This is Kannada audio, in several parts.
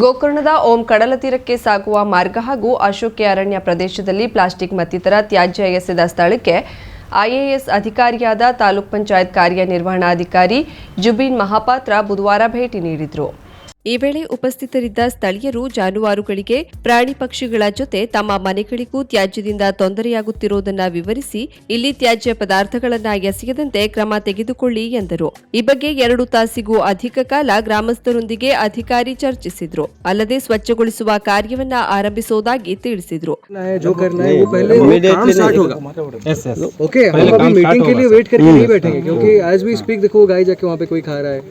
ಗೋಕರ್ಣದ ಓಂ ಕಡಲ ತೀರಕ್ಕೆ ಸಾಗುವ ಮಾರ್ಗ ಹಾಗೂ ಅಶೋಕೆ ಅರಣ್ಯ ಪ್ರದೇಶದಲ್ಲಿ ಪ್ಲಾಸ್ಟಿಕ್ ಮತ್ತಿತರ ತ್ಯಾಜ್ಯ ಎಸೆದ ಸ್ಥಳಕ್ಕೆ ಐಎಎಸ್ ಅಧಿಕಾರಿಯಾದ ತಾಲೂಕ್ ಪಂಚಾಯತ್ ಕಾರ್ಯನಿರ್ವಹಣಾಧಿಕಾರಿ ಜುಬಿನ್ ಮಹಾಪಾತ್ರ ಬುಧವಾರ ಭೇಟಿ ನೀಡಿದರು. ಈ ವೇಳೆ ಉಪಸ್ಥಿತರಿದ್ದ ಸ್ಥಳೀಯರು ಜಾನುವಾರುಗಳಿಗೆ ಪ್ರಾಣಿ ಪಕ್ಷಿಗಳ ಜೊತೆ ತಮ್ಮ ಮನೆಗಳಿಗೂ ತ್ಯಾಜ್ಯದಿಂದ ತೊಂದರೆಯಾಗುತ್ತಿರುವುದನ್ನು ವಿವರಿಸಿ ಇಲ್ಲಿ ತ್ಯಾಜ್ಯ ಪದಾರ್ಥಗಳನ್ನು ಎಸೆಯದಂತೆ ಕ್ರಮ ತೆಗೆದುಕೊಳ್ಳಿ ಎಂದರು ಈ ಬಗ್ಗೆ ಎರಡು ತಾಸಿಗೂ ಅಧಿಕ ಕಾಲ ಗ್ರಾಮಸ್ಥರೊಂದಿಗೆ ಅಧಿಕಾರಿ ಚರ್ಚಿಸಿದ್ರು ಅಲ್ಲದೆ ಸ್ವಚ್ಛಗೊಳಿಸುವ ಕಾರ್ಯವನ್ನ ಆರಂಭಿಸುವುದಾಗಿ ತಿಳಿಸಿದ್ರು करना है जो करना है वो पहले वो काम स्टार्ट होगा यस यस ओके हम अभी मीटिंग के लिए वेट करके नहीं बैठेंगे क्योंकि एज वी स्पीक देखो गाय जाके वहाँ पे कोई खा रहा है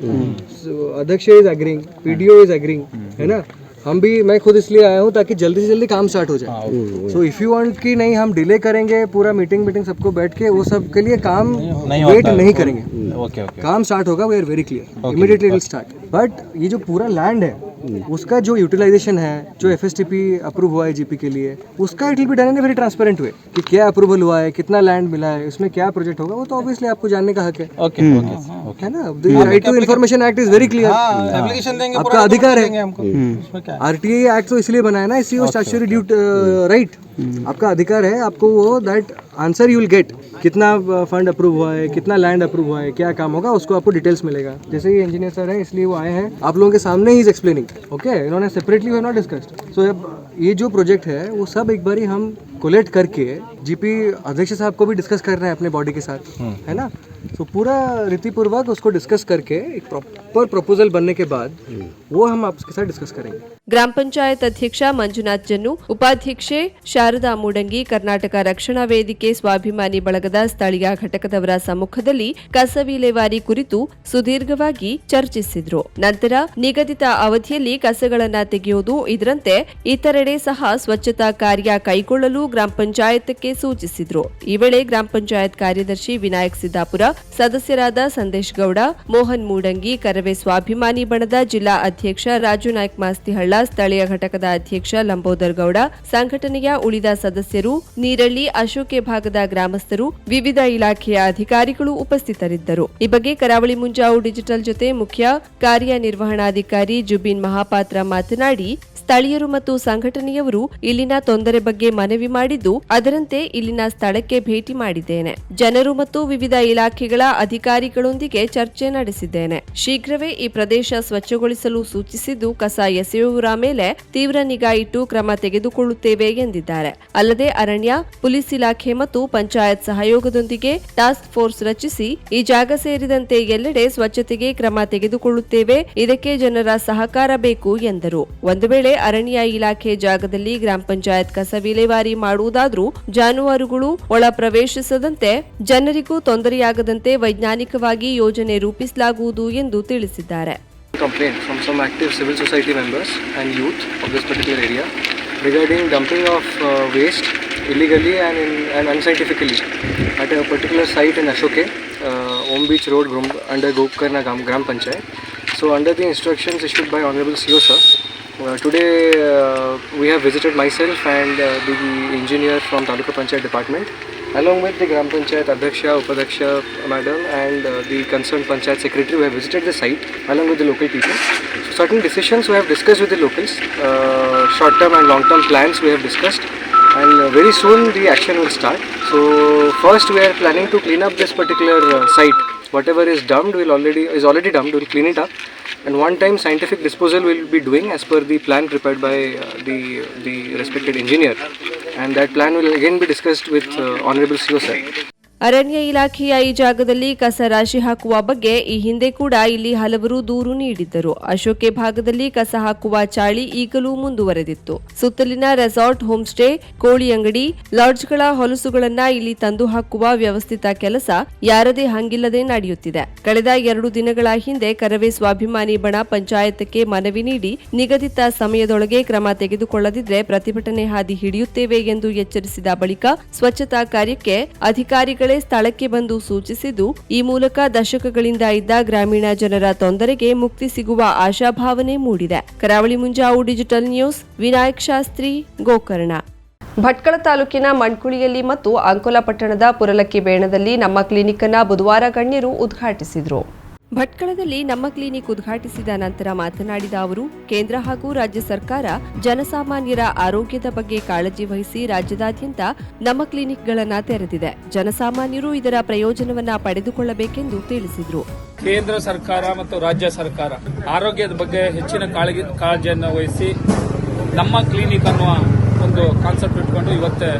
So, अध्यक्ष is agreeing PDO is agreeing है ना? हम भी मैं खुद इसलिए आया हूँ ताकि जल्दी से जल्दी काम स्टार्ट हो जाए। सो इफ़ यू वांट कि नहीं हम डिले करेंगे पूरा मीटिंग मीटिंग सबको बैठ के वो सब के लिए काम नहीं वेट नहीं करेंगे। ओके ओके काम स्टार्ट होगा we are very clear immediately will start but ये जो पूरा लैंड है उसका जो यूटिलाइजेशन है जो एफएसटीपी अप्रूव हुआ है जीपी के लिए उसका it will be done in very transparent way कि क्या अप्रूवल हुआ है कितना लैंड मिला है उसमें क्या प्रोजेक्ट होगा वो तो ऑब्वियसली आपको जानने का हक है। ओके ओके ओके है ना? Right to information act is very clear application देंगे आपका अधिकार है। आरटीआई एक्ट तो इसलिए बनाया ना इसी स्टैच्यूटरी ड्यूट राइट आपका अधिकार है, आपको वो that answer you will get कितना फंड अप्रूव हुआ है, कितना लैंड अप्रूव हुआ है, क्या काम होगा, उसको आपको डिटेल्स मिलेगा। जैसे ये इंजीनियर सर है, इसलिए वो आए हैं। आप लोगों के सामने ही इज़ एक्सप्लेनिंग ओके इन्होंने separately way not discussed so ये जो प्रोजेक्ट है, वो सब एक बारी हम कोलेक्ट करके जीपी अध्यक्ष साहब को भी डिस्कस कर रहे हैं अपने बॉडी के साथ है ना तो पूरा रीतिपूर्वक उसको डिस्कस करके एक प्रॉपर प्रपोजल बनने के बाद वो हम आपके साथ डिस्कस करेंगे ಗ್ರಾಮ ಪಂಚಾಯತ್ ಅಧ್ಯಕ್ಷ ಮಂಜುನಾಥ್ ಜನ್ನು ಉಪಾಧ್ಯಕ್ಷೆ ಶಾರದಾ ಮೂಡಂಗಿ ಕರ್ನಾಟಕ ರಕ್ಷಣಾ ವೇದಿಕೆ ಸ್ವಾಭಿಮಾನಿ ಬಳಗದ ಸ್ಥಳೀಯ ಘಟಕದವರ ಸಮ್ಮುಖದಲ್ಲಿ ಕಸ ವಿಲೇವಾರಿ ಕುರಿತು ಸುದೀರ್ಘವಾಗಿ ಚರ್ಚಿಸಿದ್ರು ನಂತರ ನಿಗದಿತ ಅವಧಿಯಲ್ಲಿ ಕಸಗಳನ್ನ ತೆಗೆಯುವುದು ಇದರಂತೆ ಇತರೆಡೆ ಸಹ ಸ್ವಚ್ಛತಾ ಕಾರ್ಯ ಕೈಗೊಳ್ಳಲು ಗ್ರಾಮ ಪಂಚಾಯತ್ಗೆ ಸೂಚಿಸಿದ್ರು. ಈ ವೇಳೆ ಗ್ರಾಮ ಪಂಚಾಯತ್ ಕಾರ್ಯದರ್ಶಿ ವಿನಾಯಕ್ ಸಿದ್ದಾಪುರ, ಸದಸ್ಯರಾದ ಸಂದೇಶ್ ಗೌಡ, ಮೋಹನ್ ಮೂಡಂಗಿ, ಕರವೇ ಸ್ವಾಭಿಮಾನಿ ಬಣದ ಜಿಲ್ಲಾ ಅಧ್ಯಕ್ಷ ರಾಜು ನಾಯ್ಕ್ ಮಾಸ್ತಿಹಳ್ಳ, ಸ್ಥಳೀಯ ಘಟಕದ ಅಧ್ಯಕ್ಷ ಲಂಬೋದರ್ ಗೌಡ, ಸಂಘಟನೆಯ ಉಳಿದ ಸದಸ್ಯರು, ನೀರಳ್ಳಿ, ಅಶೋಕೆ ಭಾಗದ ಗ್ರಾಮಸ್ಥರು, ವಿವಿಧ ಇಲಾಖೆಯ ಅಧಿಕಾರಿಗಳು ಉಪಸ್ಥಿತರಿದ್ದರು. ಈ ಬಗ್ಗೆ ಕರಾವಳಿ ಮುಂಜಾವು ಡಿಜಿಟಲ್ ಜೊತೆ ಮುಖ್ಯ ಕಾರ್ಯನಿರ್ವಹಣಾಧಿಕಾರಿ ಜುಬಿನ್ ಮಹಾಪಾತ್ರ ಮಾತನಾಡಿ, ಸ್ಥಳೀಯರು ಮತ್ತು ಸಂಘಟನೆಯವರು ಇಲ್ಲಿನ ತೊಂದರೆ ಬಗ್ಗೆ ಮನವಿ ಮಾಡಿದ್ದು, ಅದರಂತೆ ಇಲ್ಲಿನ ಸ್ಥಳಕ್ಕೆ ಭೇಟಿ ಮಾಡಿದ್ದೇನೆ. ಜನರು ಮತ್ತು ವಿವಿಧ ಇಲಾಖೆಗಳ ಅಧಿಕಾರಿಗಳೊಂದಿಗೆ ಚರ್ಚೆ ನಡೆಸಿದ್ದೇನೆ. ಶೀಘ್ರವೇ ಈ ಪ್ರದೇಶ ಸ್ವಚ್ಛಗೊಳಿಸಲು ಸೂಚಿಸಿದ್ದು ಕಸ ಎಸೆಯುವರ ಮೇಲೆ ತೀವ್ರ ನಿಗಾ ಇಟ್ಟು ಕ್ರಮ ತೆಗೆದುಕೊಳ್ಳುತ್ತೇವೆ ಎಂದಿದ್ದಾರೆ. ಅಲ್ಲದೆ ಅರಣ್ಯ, ಪೊಲೀಸ್ ಇಲಾಖೆ ಮತ್ತು ಪಂಚಾಯತ್ ಸಹಯೋಗದೊಂದಿಗೆ ಟಾಸ್ಕ್ ಫೋರ್ಸ್ ರಚಿಸಿ, ಈ ಜಾಗ ಸೇರಿದಂತೆ ಎಲ್ಲೆಡೆ ಸ್ವಚ್ಛತೆಗೆ ಕ್ರಮ ತೆಗೆದುಕೊಳ್ಳುತ್ತೇವೆ. ಇದಕ್ಕೆ ಜನರ ಸಹಕಾರ ಬೇಕು ಎಂದರು. ಒಂದು ವೇಳೆ ಅರಣ್ಯ ಇಲಾಖೆ ಜಾಗದಲ್ಲಿ ಗ್ರಾಮ ಪಂಚಾಯತ್ ಕಸ ವಿಲೇವಾರಿ ಮಾಡುವುದಾದರೂ ಮಾಡುವುದಾದ್ರೂ ಜಾನುವಾರುಗಳು ಒಳ ಪ್ರವೇಶಿಸದಂತೆ ಜನರಿಗೂ ತೊಂದರೆಯಾಗದಂತೆ ವೈಜ್ಞಾನಿಕವಾಗಿ ಯೋಜನೆ ರೂಪಿಸಲಾಗುವುದು ಎಂದು ತಿಳಿಸಿದ್ದಾರೆ complaint from some active civil society members and youth of this particular area regarding dumping of uh, waste illegally and, in, and unscientifically at a particular site in Ashoke, uh, Om Beach Road, under Gokarna Gram, Gram Panchayat. So under the instructions issued by Honorable CO sir, uh, today uh, we have visited myself and uh, the engineer from Taluka Panchayat department along with the Gram Panchayat Adhaksha, Upadhaksha madam and uh, the concerned Panchayat secretary who have visited the site along with the local people. So certain decisions we have discussed with the locals, uh, short term and long term plans we have discussed and uh, very soon the action will start. So first we are planning to clean up this particular uh, site. Whatever is dumped will already is already dumped. We'll clean it up, and one time scientific disposal will be doing as per the plan prepared by uh, the the respected engineer, and that plan will again be discussed with uh, honorable CO sir. ಅರಣ್ಯ ಇಲಾಖೆಯ ಈ ಜಾಗದಲ್ಲಿ ಕಸ ರಾಶಿ ಹಾಕುವ ಬಗ್ಗೆ ಈ ಹಿಂದೆ ಕೂಡ ಇಲ್ಲಿ ಹಲವರು ದೂರು ನೀಡಿದ್ದರು. ಅಶೋಕೆ ಭಾಗದಲ್ಲಿ ಕಸ ಹಾಕುವ ಚಾಳಿ ಈಗಲೂ ಮುಂದುವರೆದಿತ್ತು. ಸುತ್ತಲಿನ ರೆಸಾರ್ಟ್ ಹೋಮ್ ಸ್ಟೇ ಕೋಳಿ ಅಂಗಡಿ, ಲಾಡ್ಜ್ಗಳ ಹೊಲಸುಗಳನ್ನ ಇಲ್ಲಿ ತಂದು ಹಾಕುವ ವ್ಯವಸ್ಥಿತ ಕೆಲಸ ಯಾರದೇ ಹಂಗಿಲ್ಲದೆ ನಡೆಯುತ್ತಿದೆ. ಕಳೆದ ಎರಡು ದಿನಗಳ ಹಿಂದೆ ಕರವೇ ಸ್ವಾಭಿಮಾನಿ ಬಣ ಪಂಚಾಯತ್ಗೆ ಮನವಿ ನೀಡಿ ನಿಗದಿತ ಸಮಯದೊಳಗೆ ಕ್ರಮ ತೆಗೆದುಕೊಳ್ಳದಿದ್ರೆ ಪ್ರತಿಭಟನೆ ಹಾದಿ ಹಿಡಿಯುತ್ತೇವೆ ಎಂದು ಎಚ್ಚರಿಸಿದ ಬಳಿಕ ಸ್ವಚ್ಛತಾ ಕಾರ್ಯಕ್ಕೆ ಅಧಿಕಾರಿಗಳೇ ಸ್ಥಳಕ್ಕೆ ಬಂದು ಸೂಚಿಸಿದ್ದು, ಈ ಮೂಲಕ ದಶಕಗಳಿಂದ ಇದ್ದ ಗ್ರಾಮೀಣ ಜನರ ತೊಂದರೆಗೆ ಮುಕ್ತಿ ಸಿಗುವ ಆಶಾಭಾವನೆ ಮೂಡಿದೆ. Karavali Munjavu digital news, Vinayak Shastri, Gokarna. Bhatkal ತಾಲೂಕಿನ ಮಣ್ಕುಳಿಯಲ್ಲಿ ಮತ್ತು ಅಂಕೋಲ ಪಟ್ಟಣದ ಪುರಲಕ್ಕಿ ಬೇಣದಲ್ಲಿ ನಮ್ಮ ಕ್ಲಿನಿಕ್ ಅನ್ನು ಬುಧವಾರ ಗಣ್ಯರು ಉದ್ಘಾಟಿಸಿದರು. ಭಟ್ಕಳದಲ್ಲಿ ನಮ್ಮ ಕ್ಲಿನಿಕ್ ಉದ್ಘಾಟಿಸಿದ ನಂತರ ಮಾತನಾಡಿದ ಅವರು, ಕೇಂದ್ರ ಹಾಗೂ ರಾಜ್ಯ ಸರ್ಕಾರ ಜನಸಾಮಾನ್ಯರ ಆರೋಗ್ಯದ ಬಗ್ಗೆ ಕಾಳಜಿ ವಹಿಸಿ ರಾಜ್ಯದಾದ್ಯಂತ ನಮ್ಮ ಕ್ಲಿನಿಕ್ಗಳನ್ನು ತೆರೆದಿದೆ. ಜನಸಾಮಾನ್ಯರು ಇದರ ಪ್ರಯೋಜನವನ್ನ ಪಡೆದುಕೊಳ್ಳಬೇಕೆಂದು ತಿಳಿಸಿದರು. ಕೇಂದ್ರ ಸರ್ಕಾರ ಮತ್ತು ರಾಜ್ಯ ಸರ್ಕಾರ ಆರೋಗ್ಯದ ಬಗ್ಗೆ ಹೆಚ್ಚಿನ ಕಾಳಜಿ, ಕಾಳಜಿಯನ್ನು ವಹಿಸಿ ನಮ್ಮ ಕ್ಲಿನಿಕ್ ಅನ್ನುವ ಒಂದು ಕಾನ್ಸೆಪ್ಟ್ ಇಟ್ಕೊಂಡು ಇವತ್ತೇ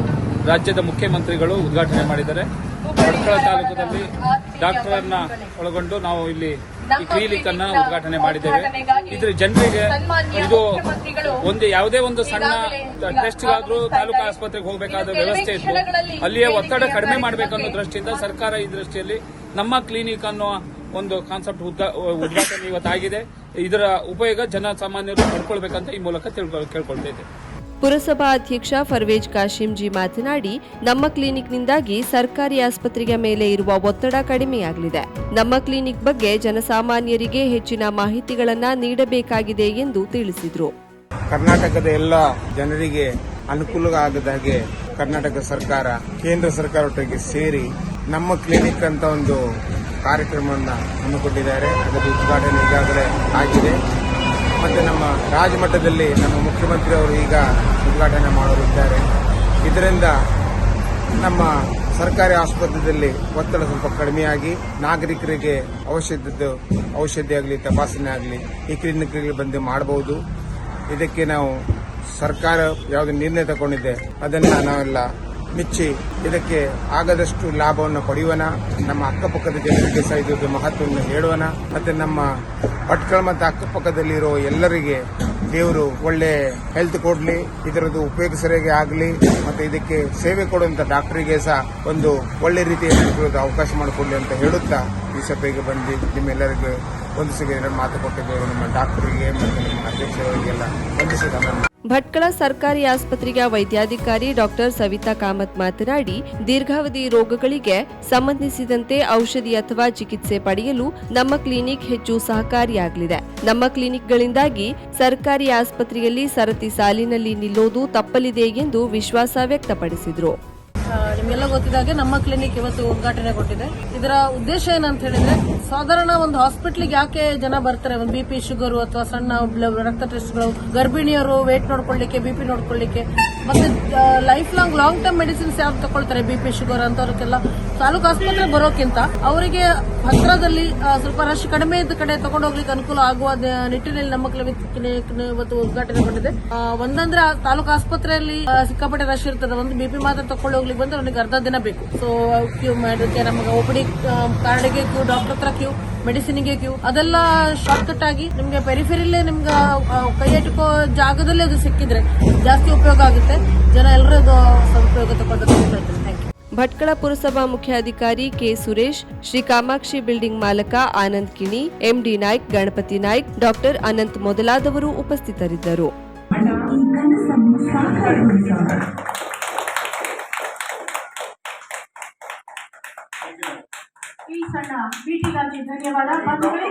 ರಾಜ್ಯದ ಮುಖ್ಯಮಂತ್ರಿಗಳು ಉದ್ಘಾಟನೆ ಮಾಡಿದ್ದಾರೆ. ಭಟ್ಕಳ ತಾಲೂಕಿನಲ್ಲಿ ಡಾಕ್ಟರನ್ನ ಒಳಗೊಂಡು ನಾವು ಇಲ್ಲಿ ಈ ಕ್ಲಿನಿಕ್ ಅನ್ನ ಉದ್ಘಾಟನೆ ಮಾಡಿದ್ದೇವೆ. ಇದ್ರ ಜನರಿಗೆ ಇದು ಒಂದು ಯಾವುದೇ ಒಂದು ಸಣ್ಣ ಟೆಸ್ಟ್ಗಾದ್ರೂ ತಾಲೂಕು ಆಸ್ಪತ್ರೆಗೆ ಹೋಗಬೇಕಾದ ವ್ಯವಸ್ಥೆ ಇತ್ತು. ಅಲ್ಲಿಯ ಒತ್ತಡ ಕಡಿಮೆ ಮಾಡಬೇಕನ್ನೋ ದೃಷ್ಟಿಯಿಂದ ಸರ್ಕಾರ ಈ ದೃಷ್ಟಿಯಲ್ಲಿ ನಮ್ಮ ಕ್ಲಿನಿಕ್ ಅನ್ನೋ ಒಂದು ಕಾನ್ಸೆಪ್ಟ್ ಉದ್ಘಾಟನೆ ಇವತ್ತಾಗಿದೆ. ಇದರ ಉಪಯೋಗ ಜನಸಾಮಾನ್ಯರು ಪಡ್ಕೊಳ್ಬೇಕಂತ ಈ ಮೂಲಕ ತಿಳ್ಕೊ ಪುರಸಭಾ ಅಧ್ಯಕ್ಷ ಫರ್ವೇಜ್ ಕಾಶಿಂಜಿ ಮಾತನಾಡಿ, ನಮ್ಮ ಕ್ಲಿನಿಕ್ನಿಂದಾಗಿ ಸರ್ಕಾರಿ ಆಸ್ಪತ್ರೆಯ ಮೇಲೆ ಇರುವ ಒತ್ತಡ ಕಡಿಮೆಯಾಗಲಿದೆ. ನಮ್ಮ ಕ್ಲಿನಿಕ್ ಬಗ್ಗೆ ಜನಸಾಮಾನ್ಯರಿಗೆ ಹೆಚ್ಚಿನ ಮಾಹಿತಿಗಳನ್ನು ನೀಡಬೇಕಾಗಿದೆ ಎಂದು ತಿಳಿಸಿದರು. ಕರ್ನಾಟಕದ ಎಲ್ಲ ಜನರಿಗೆ ಅನುಕೂಲ ಆಗದ ಹಾಗೆ ಕರ್ನಾಟಕ ಸರ್ಕಾರ, ಕೇಂದ್ರ ಸರ್ಕಾರ ಒಟ್ಟಿಗೆ ಸೇರಿ ನಮ್ಮ ಕ್ಲಿನಿಕ್ ಅಂತ ಒಂದು ಕಾರ್ಯಕ್ರಮವನ್ನು ಹಮ್ಮಿಕೊಂಡಿದ್ದಾರೆ. ಅದರ ಉದ್ಘಾಟನೆ ಈಗಾಗಲೇ ಆಗಿದೆ. ಮತ್ತೆ ನಮ್ಮ ರಾಜಮಟ್ಟದಲ್ಲಿ ನಮ್ಮ ಮುಖ್ಯಮಂತ್ರಿ ಅವರು ಈಗ ಉದ್ಘಾಟನೆ ಮಾಡಲಿದ್ದಾರೆ ಇದರಿಂದ ನಮ್ಮ ಸರ್ಕಾರಿ ಆಸ್ಪತ್ರೆಯಲ್ಲಿ ಒತ್ತಡ ಸ್ವಲ್ಪ ಕಡಿಮೆಯಾಗಿ ನಾಗರಿಕರಿಗೆ ಔಷಧದ್ದು ಔಷಧಿ ಆಗಲಿ, ತಪಾಸಣೆ ಆಗಲಿ ಈ ಕ್ಲಿನಿಕ್ಗಳಿಗೆ ಬಂದು ಮಾಡಬಹುದು. ಇದಕ್ಕೆ ನಾವು ಸರ್ಕಾರ ಯಾವುದೇ ನಿರ್ಣಯ ತಗೊಂಡಿದೆ, ಅದನ್ನು ನಾವೆಲ್ಲ ಮೆಚ್ಚಿ. ಇದಕ್ಕೆ ಆಗದಷ್ಟು ಲಾಭವನ್ನು ಪಡೆಯುವನ ನಮ್ಮ ಅಕ್ಕಪಕ್ಕದ ಜನರಿಗೆ ಸಹ ಇದಕ್ಕೆ ಮಹತ್ವವನ್ನು ಹೇಳುವನ ಮತ್ತೆ ನಮ್ಮ ಭಟ್ಕಳ ಮತ್ತು ಅಕ್ಕಪಕ್ಕದಲ್ಲಿರೋ ಎಲ್ಲರಿಗೆ ದೇವರು ಒಳ್ಳೆ ಹೆಲ್ತ್ ಕೊಡ್ಲಿ, ಇದರದ್ದು ಉಪಯೋಗ ಸರಿಯಾಗಿ ಆಗಲಿ, ಮತ್ತೆ ಇದಕ್ಕೆ ಸೇವೆ ಕೊಡುವಂತ ಡಾಕ್ಟರಿಗೆ ಸಹ ಒಂದು ಒಳ್ಳೆ ರೀತಿಯಲ್ಲಿ ಅವಕಾಶ ಮಾಡಿಕೊಡ್ಲಿ ಅಂತ ಹೇಳುತ್ತಾ ಈ ಸಭೆಗೆ ಬಂದು ನಿಮ್ಮೆಲ್ಲರಿಗೂ ವಂದಿಸಿದ ಮಾತು ಕೊಟ್ಟಿದ್ದೇವೆ. ನಮ್ಮ ಡಾಕ್ಟರಿಗೆ ಮತ್ತು ನಮ್ಮ ಅಧ್ಯಕ್ಷರಿಗೆಲ್ಲ ವಂದಿಸಿದ ಭಟ್ಕಳ ಸರ್ಕಾರಿ ಆಸ್ಪತ್ರೆಯ ವೈದ್ಯಾಧಿಕಾರಿ ಡಾಕ್ಟರ್ ಸವಿತಾ ಕಾಮತ್ ಮಾತನಾಡಿ, ದೀರ್ಘಾವಧಿ ರೋಗಗಳಿಗೆ ಸಂಬಂಧಿಸಿದಂತೆ ಔಷಧಿ ಅಥವಾ ಚಿಕಿತ್ಸೆ ಪಡೆಯಲು ನಮ್ಮ ಕ್ಲಿನಿಕ್ ಹೆಚ್ಚು ಸಹಕಾರಿಯಾಗಲಿದೆ. ನಮ್ಮ ಕ್ಲಿನಿಕ್ಗಳಿಂದಾಗಿ ಸರ್ಕಾರಿ ಆಸ್ಪತ್ರೆಯಲ್ಲಿ ಸರತಿ ಸಾಲಿನಲ್ಲಿ ನಿಲ್ಲೋದು ತಪ್ಪಲಿದೆ ಎಂದು ವಿಶ್ವಾಸ ವ್ಯಕ್ತಪಡಿಸಿದರು. ನಿಮ್ಗೆಲ್ಲ ಗೊತ್ತಿದಾಗೆ ನಮ್ಮ ಕ್ಲಿನಿಕ್ ಇವತ್ತು ಉದ್ಘಾಟನೆಗೊಂಡಿದೆ ಇದರ ಉದ್ದೇಶ ಏನಂತ ಹೇಳಿದ್ರೆ, ಸಾಧಾರಣ ಒಂದು ಹಾಸ್ಪಿಟ್ಲಿಗೆ ಯಾಕೆ ಜನ ಬರ್ತಾರೆ? ಒಂದು ಬಿಪಿ ಶುಗರ್ ಅಥವಾ ಸಣ್ಣ ರಕ್ತ ಟೆಸ್ಟ್ಗಳು ಗರ್ಭಿಣಿಯರು ವೇಟ್ ನೋಡ್ಕೊಳ್ಳಿಕ್ಕೆ ಬಿಪಿ ನೋಡ್ಕೊಳ್ಳಿಕ್ಕೆ, ಮತ್ತೆ life long long term medicines ಯಾರು ತಗೊಳ್ತಾರೆ ಬಿಪಿ ಶುಗರ್ ಅಂತವ್ರಿಗೆಲ್ಲ ತಾಲೂಕು ಆಸ್ಪತ್ರೆ ಬರೋಕ್ಕಿಂತ ಅವರಿಗೆ ಹತ್ರದಲ್ಲಿ ಸ್ವಲ್ಪ ರಶ್ ಕಡಿಮೆ ಇದ್ದ ಕಡೆ ತಗೊಂಡೋಗ್ಲಿಕ್ಕೆ ಅನುಕೂಲ ಆಗುವ ನಿಟ್ಟಿನಲ್ಲಿ ನಮ್ಮ ಕ್ಲಿನಿಕ್ ಇವತ್ತು ಉದ್ಘಾಟನೆಗೊಂಡಿದೆ ಕೊಟ್ಟಿದೆ. ಒಂದಂದ್ರೆ ತಾಲೂಕು ಆಸ್ಪತ್ರೆಯಲ್ಲಿ ಸಿಕ್ಕಾಪಟ್ಟೆ ರಶ್ ಇರ್ತದೆ. ಒಂದು ಬಿಪಿ ಮಾತ್ರ ತಕೊಂಡು ಹೋಗ್ಲಿಕ್ಕೆ ಬಂದ್ರೆ ನನಗೆ ಅರ್ಧ ದಿನ ಬೇಕು. ಸೊ ಕ್ಯೂ ಮಾಡೋದಕ್ಕೆ ನಮಗೆ ಒಪಿಡಿ ಕಾರ್ಡಿಗೆ ಕ್ಯೂ ಡಾಕ್ಟರ್ ಹತ್ರ ಕ್ಯೂ ಮೆಡಿಸಿನ್ಗೆ ಕ್ಯೂ ಅದೆಲ್ಲ ಶಾರ್ಟ್ ಕಟ್ ಆಗಿ ನಿಮ್ಗೆ ಪೆರಿಫೆರಿಲೇ ನಿಮ್ಗೆ ಕೈ ಎಟ್ಕೋ ಜಾಗದಲ್ಲಿ ಅದು ಸಿಕ್ಕಿದ್ರೆ ಜಾಸ್ತಿ ಉಪಯೋಗ ಆಗುತ್ತೆ. ಜನ ಎಲ್ಲರೂ ಅದು ಸದುಪಯೋಗ ಯು ಭಟ್ಕಳ ಪುರಸಭಾ ಮುಖ್ಯಾಧಿಕಾರಿ ಕೆ ಸುರೇಶ್ ಶ್ರೀ ಕಾಮಾಕ್ಷಿ ಬಿಲ್ಡಿಂಗ್ ಮಾಲಕ ಆನಂದ್ ಕಿಣಿ ಎಂಡಿ ನಾಯ್ಕ್ ಗಣಪತಿ ನಾಯ್ಕ್ ಡಾಕ್ಟರ್ ಅನಂತ್ ಮೊದಲಾದವರು ಉಪಸ್ಥಿತರಿದ್ದರು. ಭೇಟಿಗಾಗಿ ಧನ್ಯವಾದ. ಬಂಧುಗಳೇ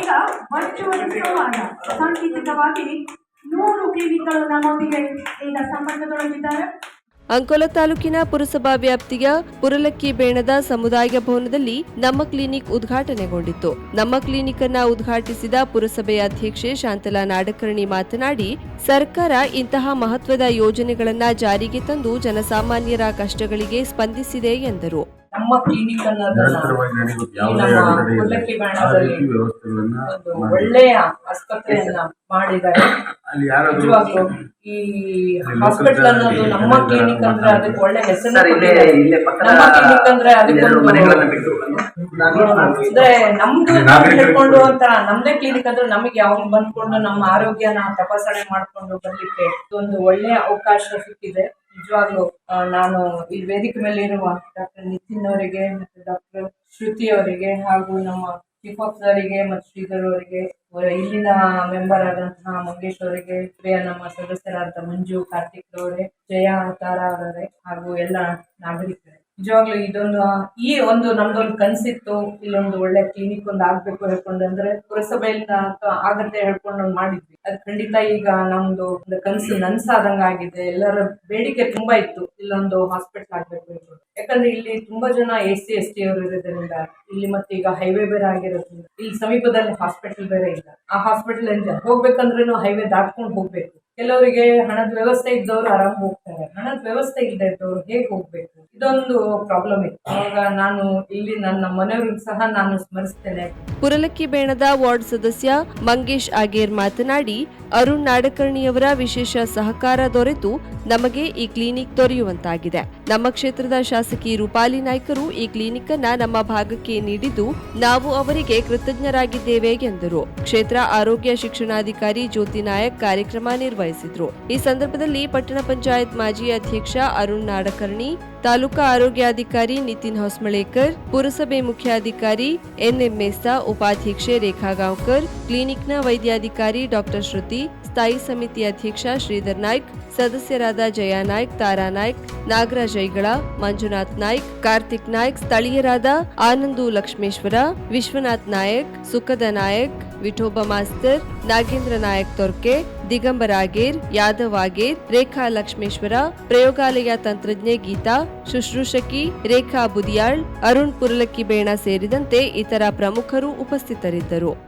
ಈಗ ವರ್ಚುವಲ್ ಸಂವಾದ ಸಾಂಕೇತಿಕವಾಗಿ ನೂರು ಕ್ಲಿನಿಕ್ಗಳು ನಮ್ಮೊಂದಿಗೆ ಈಗ ಸಂಪರ್ಕದೊಳಗಿದ್ದಾರೆ. ಅಂಕೋಲ ತಾಲೂಕಿನ ಪುರಸಭಾ ವ್ಯಾಪ್ತಿಯ ಪುರಲಕ್ಕಿ ಬೇಣದ ಸಮುದಾಯ ಭವನದಲ್ಲಿ ನಮ್ಮ ಕ್ಲಿನಿಕ್ ಉದ್ಘಾಟನೆಗೊಂಡಿತ್ತು. ನಮ್ಮ ಕ್ಲಿನಿಕ್ ಅನ್ನ ಉದ್ಘಾಟಿಸಿದ ಪುರಸಭೆಯ ಅಧ್ಯಕ್ಷೆ ಶಾಂತಲಾ ನಾಡಕರ್ಣಿ ಮಾತನಾಡಿ ಸರ್ಕಾರ ಇಂತಹ ಮಹತ್ವದ ಯೋಜನೆಗಳನ್ನ ಜಾರಿಗೆ ತಂದು ಜನಸಾಮಾನ್ಯರ ಕಷ್ಟಗಳಿಗೆ ಸ್ಪಂದಿಸಿದೆ ಎಂದರು. ನಮ್ಮ ಕ್ಲಿನಿಕ್ ಅನ್ನೋದನ್ನ ಒಳ್ಳೆಯ ಆಸ್ಪತ್ರೆಯನ್ನ ಮಾಡಿದ್ದಾರೆ. ನಿಜವಾಗ್ಲೂ ಈ ಹಾಸ್ಪಿಟಲ್ ಅನ್ನೋದು ನಮ್ಮ ಕ್ಲಿನಿಕ್ ಅಂದ್ರೆ ಅದಕ್ಕೆ ಒಳ್ಳೆ ಹೆಸರು ನಮ್ಮ ಕ್ಲಿನಿಕ್ ಅಂದ್ರೆ ಅದಕ್ಕೊಂದು ಅಂದ್ರೆ ನಮ್ದು ಅಂತ ಹೇಳ್ಕೊಂಡು ಒಂಥರ ನಮ್ದೇ ಕ್ಲಿನಿಕ್ ಅಂದ್ರೆ ನಮಗೆ ಯಾವಾಗ ಬಂದ್ಕೊಂಡು ನಮ್ಮ ಆರೋಗ್ಯನ ತಪಾಸಣೆ ಮಾಡ್ಕೊಂಡು ಬರ್ಲಿಕ್ಕೆ ಒಂದು ಒಳ್ಳೆ ಅವಕಾಶ ಸಿಕ್ಕಿದೆ. ನಿಜವಾಗ್ಲೂ ನಾನು ಈ ವೇದಿಕೆ ಮೇಲೆ ಇರುವ ಡಾಕ್ಟರ್ ನಿತಿನ್ ಅವರಿಗೆ ಮತ್ತೆ ಡಾಕ್ಟರ್ ಶ್ರುತಿ ಅವರಿಗೆ ಹಾಗೂ ನಮ್ಮ ಚೀಫ್ ಮತ್ತು ಶ್ರೀಧರ್ ಅವರಿಗೆ ಇಲ್ಲಿನ ಮೆಂಬರ್ ಆದಂತಹ ಮಂಗೇಶ್ ಅವರಿಗೆ ಪ್ರಿಯ ನಮ್ಮ ಸದಸ್ಯರಾದ ಮಂಜು, ಕಾರ್ತಿಕ್ ಅವರೇ ಜಯ ತಾರಾ ಅವರೇ ಹಾಗೂ ಎಲ್ಲ ನಾಗರಿಕರೇ. ನಿಜವಾಗ್ಲೂ ಇದೊಂದು, ಈ ಒಂದು ನಮ್ದೊಂದು ಕನ್ಸಿತ್ತು, ಇಲ್ಲೊಂದು ಒಳ್ಳೆ ಕ್ಲಿನಿಕ್ ಒಂದು ಆಗ್ಬೇಕು ಹೇಳ್ಕೊಂಡು ಅಂದ್ರೆ ಪುರಸಭೆಯಿಂದ ಅಥವಾ ಆಗತ್ತೆ ಹೇಳ್ಕೊಂಡು ಮಾಡಿದ್ವಿ. ಅದು ಖಂಡಿತ ಈಗ ನಮ್ದು ಒಂದು ಕನಸು ನನ್ಸಾದಂಗ ಆಗಿದೆ. ಎಲ್ಲರ ಬೇಡಿಕೆ ತುಂಬಾ ಇತ್ತು, ಇಲ್ಲೊಂದು ಹಾಸ್ಪಿಟಲ್ ಆಗ್ಬೇಕು ಹೇಳ್ಕೊಂಡು ಯಾಕಂದ್ರೆ ಇಲ್ಲಿ ತುಂಬಾ ಜನ ಎಸ್ ಸಿ, ಎಸ್ ಟಿ ಅವರು ಇರೋದ್ರಿಂದ, ಇಲ್ಲಿ ಮತ್ತೆ ಈಗ ಹೈವೇ ಬೇರೆ ಆಗಿರೋದ್ರಿಂದ, ಇಲ್ಲಿ ಸಮೀಪದಲ್ಲಿ ಹಾಸ್ಪಿಟಲ್ ಬೇರೆ ಇಲ್ಲ. ಆ ಹಾಸ್ಪಿಟಲ್ ಹೋಗ್ಬೇಕಂದ್ರೂ ಹೈವೇ ದಾಟ್ಕೊಂಡು ಹೋಗ್ಬೇಕು. ಕೆಲವರಿಗೆ ಹಣದ ವ್ಯವಸ್ಥೆ ಇದ್ದವರು ಆರಾಮ್ ಹೋಗ್ತಾರೆ. ಹಣದ ವ್ಯವಸ್ಥೆ ಇಲ್ಲದೆ ಇದ್ದವರು ಹೇಗೆ ಹೋಗ್ಬೇಕು? ಇದೊಂದು ಪ್ರಾಬ್ಲಮ್ ಇತ್ತು. ಅವಾಗ ನಾನು ಇಲ್ಲಿ ನನ್ನ ಮನೆಯವ್ರಿಗೆ ಸಹ ನಾನು ಸ್ಮರಿಸ್ತೇನೆ. ಪುರಲಕ್ಕಿ ಬೇಣದ ವಾರ್ಡ್ ಸದಸ್ಯ ಮಂಗೇಶ್ ಆಗೇರ್ ಮಾತನಾಡಿ, ಅರುಣ್ ನಾಡಕರ್ಣಿಯವರ ವಿಶೇಷ ಸಹಕಾರ ದೊರೆತು ನಮಗೆ ಈ ಕ್ಲಿನಿಕ್ ದೊರೆಯುವಂತಾಗಿದೆ. ನಮ್ಮ ಕ್ಷೇತ್ರದ ಶಾಸಕಿ ರೂಪಾಲಿ ನಾಯ್ಕರು ಈ ಕ್ಲಿನಿಕ್ ಅನ್ನ ನಮ್ಮ ಭಾಗಕ್ಕೆ ನೀಡಿದ್ದು ನಾವು ಅವರಿಗೆ ಕೃತಜ್ಞರಾಗಿದ್ದೇವೆ ಎಂದರು. ಕ್ಷೇತ್ರ ಆರೋಗ್ಯ ಶಿಕ್ಷಣಾಧಿಕಾರಿ ಜ್ಯೋತಿ ನಾಯಕ್ ಕಾರ್ಯಕ್ರಮ ನಿರ್ವಹಿಸಿದ್ರು. ಈ ಸಂದರ್ಭದಲ್ಲಿ ಪಟ್ಟಣ ಪಂಚಾಯತ್ ಮಾಜಿ ಅಧ್ಯಕ್ಷ ಅರುಣ್ ನಾಡಕರ್ಣಿ, ತಾಲೂಕಾ ಆರೋಗ್ಯಾಧಿಕಾರಿ ನಿತಿನ್ ಹೊಸ್ಮಳೇಕರ್, ಪುರಸಭೆ ಮುಖ್ಯಾಧಿಕಾರಿ ಎನ್ಎಂ ಮೇಸ್ತಾ, ಉಪಾಧ್ಯಕ್ಷೆ ರೇಖಾ ಗಾಂವ್ಕರ್, ಕ್ಲಿನಿಕ್ನ ವೈದ್ಯಾಧಿಕಾರಿ ಡಾಕ್ಟರ್ ಶ್ರುತಿ, ಸ್ಥಾಯಿ ಸಮಿತಿ ಅಧ್ಯಕ್ಷ ಶ್ರೀಧರ್ ನಾಯ್ಕ್ ಸದಸ್ಯರಾದ ಜಯಾ ನಾಯ್ಕ್, ತಾರಾ ನಾಯ್ಕ್, ನಾಗರಾಜ್ ಐಗಳ, ಮಂಜುನಾಥ್ ನಾಯ್ಕ್, ಕಾರ್ತಿಕ್ ನಾಯ್ಕ್, ಸ್ಥಳೀಯರಾದ ಆನಂದು ಲಕ್ಷ್ಮೇಶ್ವರ, ವಿಶ್ವನಾಥ್ ನಾಯಕ್, ಸುಖದ ನಾಯಕ್, ವಿಠೋಬ ಮಾಸ್ತರ್, ನಾಗೇಂದ್ರ ನಾಯಕ್ ತೊರ್ಕೆ, ದಿಗಂಬರ ಆಗೇರ್, ಯಾದವ್ ಆಗೇರ್, ರೇಖಾ ಲಕ್ಷ್ಮೇಶ್ವರ, ಪ್ರಯೋಗಾಲಯ ತಂತ್ರಜ್ಞೆ ಗೀತಾ, ಶುಶ್ರೂಷಕಿ, ರೇಖಾ ಬುದಿಯಾಳ್, ಅರುಣ್ ಪುರಲಕ್ಕಿ ಬೇಣ ಸೇರಿದಂತೆ ಇತರ ಪ್ರಮುಖರು ಉಪಸ್ಥಿತರಿದ್ದರು.